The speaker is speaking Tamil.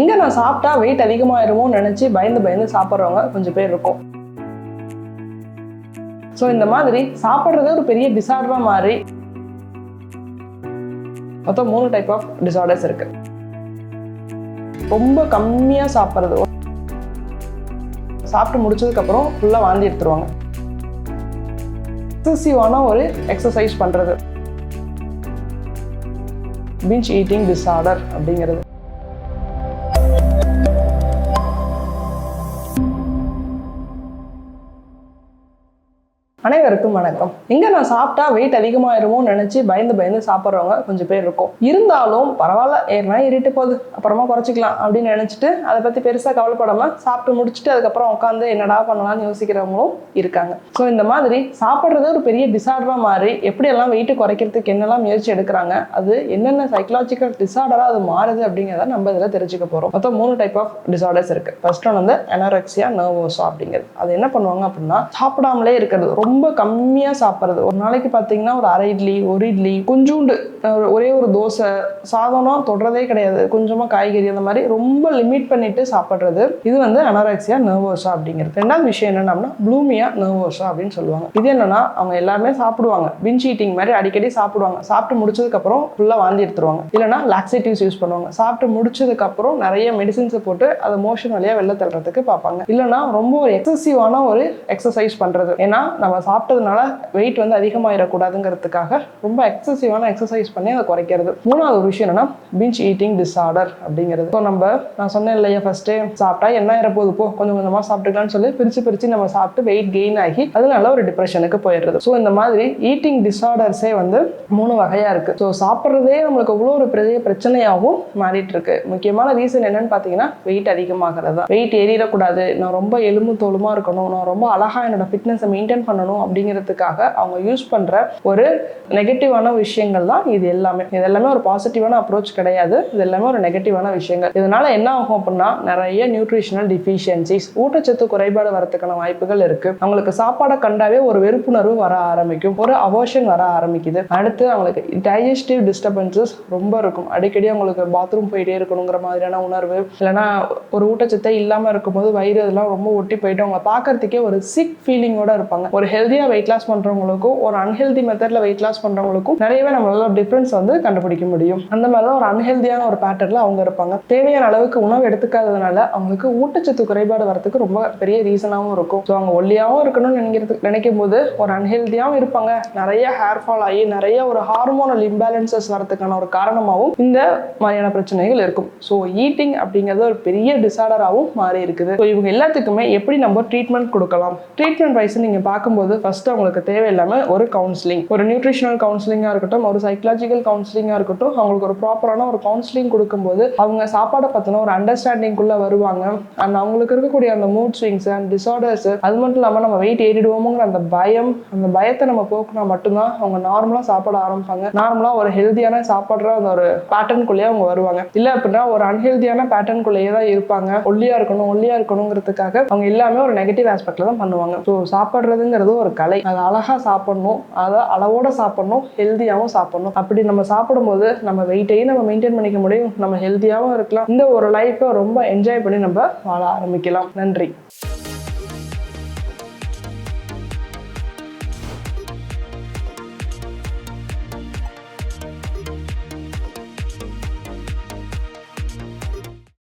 எங்கே நான் சாப்பிட்டா வெயிட் அதிகமாயிருமோன்னு நினச்சி பயந்து பயந்து சாப்பிட்றவங்க கொஞ்சம் பேர் இருக்கும். ஸோ இந்த மாதிரி சாப்பிட்றது ஒரு பெரிய டிசார்டராக மாறி மொத்தம் மூணு டைப் ஆஃப் டிசார்டர்ஸ் இருக்கு. ரொம்ப கம்மியாக சாப்பிட்றது. சாப்பிட்டு முடிச்சதுக்கப்புறம் ஃபுல்லாக வாந்தி எடுத்துருவாங்க. எக்ஸசிவான ஒரு எக்ஸசைஸ் பண்ணுறது பிஞ்ச் ஈட்டிங் டிஸார்டர் அப்படிங்கிறது. அனைவருக்கும் வணக்கம். இங்க நான் சாப்பிட்டா வெயிட் அதிகமாயிருமோன்னு நினைச்சு பயந்து பயந்து சாப்பிட்றவங்க கொஞ்சம் பேர் இருக்கும். இருந்தாலும் பரவாயில்ல ஏறினா ஏறிட்டு போகுது. அப்புறமா குறைச்சிக்கலாம் அப்படின்னு நினைச்சிட்டு அதை பத்தி பெருசா கவலைப்படாம சாப்பிட்டு முடிச்சுட்டு அதுக்கப்புறம் உட்காந்து என்னடா பண்ணலாம்னு யோசிக்கிறவங்களும் இருக்காங்க. ஸோ இந்த மாதிரி சாப்பிட்றது ஒரு பெரிய டிசார்டரா மாறி எப்படியெல்லாம் வெயிட் குறைக்கிறதுக்கு என்னெல்லாம் முயற்சி எடுக்கிறாங்க அது என்னென்ன சைக்கலாஜிக்கல் டிசார்டரா அது மாறுது அப்படிங்கிறத நம்ம இதில் தெரிஞ்சுக்க போறோம். மொத்தம் மூணு டைப் ஆஃப் டிசார்டர்ஸ் இருக்கு. ஃபர்ஸ்ட் ஒன் வந்து எனரெக்சியா நர்வோசா அப்படிங்கிறது. அது என்ன பண்ணுவாங்க அப்படின்னா சாப்பிடாமலே இருக்கிறது. ரொம்ப ரொம்ப கம்மியாக சாப்பிட்றது. ஒரு நாளைக்கு பார்த்தீங்கன்னா ஒரு அரை இட்லி ஒரு இட்லி கொஞ்சோண்டு ஒரே ஒரு தோசை சாதம்னா தொடுறதே கிடையாது. கொஞ்சமாக காய்கறி அந்த மாதிரி ரொம்ப லிமிட் பண்ணிட்டு சாப்பிட்றது. இது வந்து அனராக்சியா நர்வோஸா அப்படிங்கிறது. ரெண்டாவது விஷயம் என்னன்னா ப்ளூமியா நர்வோஸா அப்படின்னு சொல்லுவாங்க. இது என்னன்னா அவங்க எல்லாருமே சாப்பிடுவாங்க. பிஞ்ச் ஈட்டிங் மாதிரி அடிக்கடி சாப்பிடுவாங்க. சாப்பிட்டு முடிச்சதுக்கப்புறம் ஃபுல்லாக வாந்தி எடுத்துருவாங்க. இல்லைனா லாக்ஸேட்டிவ்ஸ் யூஸ் பண்ணுவாங்க. சாப்பிட்டு முடிச்சதுக்கப்புறம் நிறைய மெடிசின்ஸை போட்டு அதை மோஷன் வழியாக வெளில தள்ளுறதுக்கு பார்ப்பாங்க. இல்லைனா ரொம்ப ஒரு எக்ஸசிவான ஒரு எக்ஸசைஸ் பண்ணுறது ஏன்னா நம்ம சாப்பிட்டதுனால வெயிட் வந்து அதிகமாகிடக்கூடாதுங்கிறதுக்காக ரொம்ப எக்ஸசிவான எக்ஸசைஸ் பண்ணி அதை குறைக்கிறது. மூணாவது ஒரு விஷயம் என்னன்னா பிஞ்ச் ஈட்டிங் டிஸார்டர் அப்படிங்கிறது. ஸோ நம்ம நான் சொன்னேன் இல்லையா ஃபர்ஸ்டே சாப்பிட்டா என்ன ஆயிரப்போகுது? போ கொஞ்சம் கொஞ்சமாக சாப்பிட்டுக்கலாம்னு சொல்லி பிரித்து பிரித்து நம்ம சாப்பிட்டு வெயிட் கெயின் ஆகி அதனால ஒரு டிப்ரெஷனுக்கு போயிடுறது. ஸோ இந்த மாதிரி ஈட்டிங் டிஸார்டர்ஸே வந்து மூணு வகையாக இருக்குது ஸோ சாப்பிட்றதே நம்மளுக்கு அவ்வளோ ஒரு பெரிய பிரச்சனையாகவும் மாறிட்டு இருக்கு முக்கியமான ரீசன் என்னன்னு பார்த்தீங்கன்னா வெயிட் அதிகமாகிறது தான் வெயிட் ஏறிடக்கூடாது. நான் ரொம்ப எலும்பு தோலுமாக இருக்கணும். நான் ரொம்ப அழகாக என்னோட ஃபிட்னஸை மெயின்டைன் பண்ணணும். அப்படிங்கிறதுக்காக அவங்க யூஸ் பண்ணுற ஒரு நெகட்டிவான விஷயங்கள் தான் இது எல்லாமே. இது எல்லாமே ஒரு பாசிட்டிவான அப்ரோச் கிடையாது. இது எல்லாமே ஒரு நெகட்டிவான விஷயங்கள். இதனால என்ன ஆகும் அப்படின்னா நிறைய நியூட்ரிஷனல் டிஃபிஷியன்சிஸ் ஊட்டச்சத்து குறைபாடு வரதுக்கான வாய்ப்புகள் இருக்கு. அவங்களுக்கு சாப்பாடை கண்டாவே ஒரு வெறுப்புணர்வு வர ஆரம்பிக்கும். ஒரு அவோஷன் வர ஆரம்பிக்குது. அடுத்து அவங்களுக்கு டைஜஸ்டிவ் டிஸ்டர்பன்சஸ் ரொம்ப இருக்கும். அடிக்கடி அவங்களுக்கு பாத்ரூம் போயிட்டே இருக்கணுங்கிற மாதிரியான உணர்வு இல்லைன்னா ஒரு ஊட்டச்சத்தை இல்லாமல் இருக்கும்போது வயிறு இதெல்லாம் ரொம்ப ஒட்டி போயிட்டு அவங்க பார்க்கறதுக்கே ஒரு சிக் ஃபீலிங்கோட இருப்பாங்க. ஒரு ஹெல்த்தியாக வெயிட் லாஸ் பண்ணுறவங்களுக்கும் ஒரு அன்ஹெல்தி மெத்தடில் வெயிட் லாஸ் பண்ணுறவங்களுக்கும் நிறையவே நம்மளால டிஃப்ரென்ஸ் வந்து கண்டுபிடிக்க முடியும். அந்த மாதிரி தான் ஒரு அன்ஹெல்தியான ஒரு பேட்டர்ல அவங்க இருப்பாங்க. தேவையான அளவுக்கு உணவு எடுத்துக்காததுனால அவங்களுக்கு ஊட்டச்சத்து குறைபாடு வரதுக்கு ரொம்ப பெரிய ரீசனாகவும் இருக்கும். ஸோ அவங்க ஒல்லியாகவும் இருக்கணும்னு நினைக்கிறது நினைக்கும் போது ஒரு அன்ஹெல்தியாகவும் இருப்பாங்க. நிறைய ஹேர் ஃபால் ஆகி நிறைய ஒரு ஹார்மோனல் இம்பேலன்சஸ் வரதுக்கான ஒரு காரணமாகவும் இந்த மாதிரியான பிரச்சனைகள் இருக்கும். ஸோ ஈட்டிங் அப்படிங்கிறது ஒரு பெரிய டிசார்டராகவும் மாறி இருக்குது ஸோ இவங்க எல்லாத்துக்குமே எப்படி நம்ம ட்ரீட்மெண்ட் கொடுக்கலாம்? ட்ரீட்மெண்ட் வைஸ் நீங்கள் பார்க்கும்போது ஃபர்ஸ்ட் அவங்களுக்கு தேவையில்லாமல் ஒரு கவுன்சிலிங் ஒரு நியூட்ரிஷனல் கவுன்சிலிங்காக இருக்கட்டும் ஒரு சைக்கலாஜிக்கல் கவுன்சிலிங்காக இருக்கட்டும் அவங்களுக்கு ஒரு ப்ராப்பரான ஒரு கவுன்சிலிங் கொடுக்கும்போது அவங்க சாப்பாடை பற்றின ஒரு அண்டர்ஸ்டாண்டிங்குள்ளே வருவாங்க. அண்ட் அவங்களுக்கு இருக்கக்கூடிய அந்த மூட் ஸ்விங்ஸ் அண்ட் டிசார்டர்ஸ் அது மட்டும் இல்லாமல் நம்ம வெயிட் ஏறிடுவோமோங்கிற அந்த பயம் அந்த பயத்தை நம்ம போக்குனா மட்டும்தான் அவங்க நார்மலாக சாப்பிட ஆரம்பிப்பாங்க. நார்மலாக ஒரு ஹெல்த்தியான சாப்பிட்ற அந்த ஒரு பேட்டர்னுக்குள்ளேயே அவங்க வருவாங்க. இல்லை அப்படின்னா ஒரு அன்ஹெல்தியான பேட்டர்னுக்குள்ளேயே தான் இருப்பாங்க. ஒல்லியாக இருக்கணும் ஒல்லியாக இருக்கணுங்கிறதுக்காக அவங்க எல்லாமே ஒரு நெகட்டிவ் ஆஸ்பெக்டில் தான் பண்ணுவாங்க. ஸோ சாப்பிட்றதுங்கிறது ஒரு கலை. அது அழகாக சாப்பிட்ணும். அதை அளவோட சாப்பிட்ணும். ஹெல்த்தியாகவும் சாப்பிட்ணும். அப்படி நம்ம சாப்பிடும்போது நம்ம வெயிட்டையும் நம்ம மெயின்டைன் பண்ணிக்க முடியும். நம்ம ஹெல்த்தியாகவும் இருக்கலாம். இந்த ஒரு லைஃப்பை ரொம்ப என்ஜாய் பண்ணி நம்ம வாழ ஆரம்பிக்கலாம். நன்றி.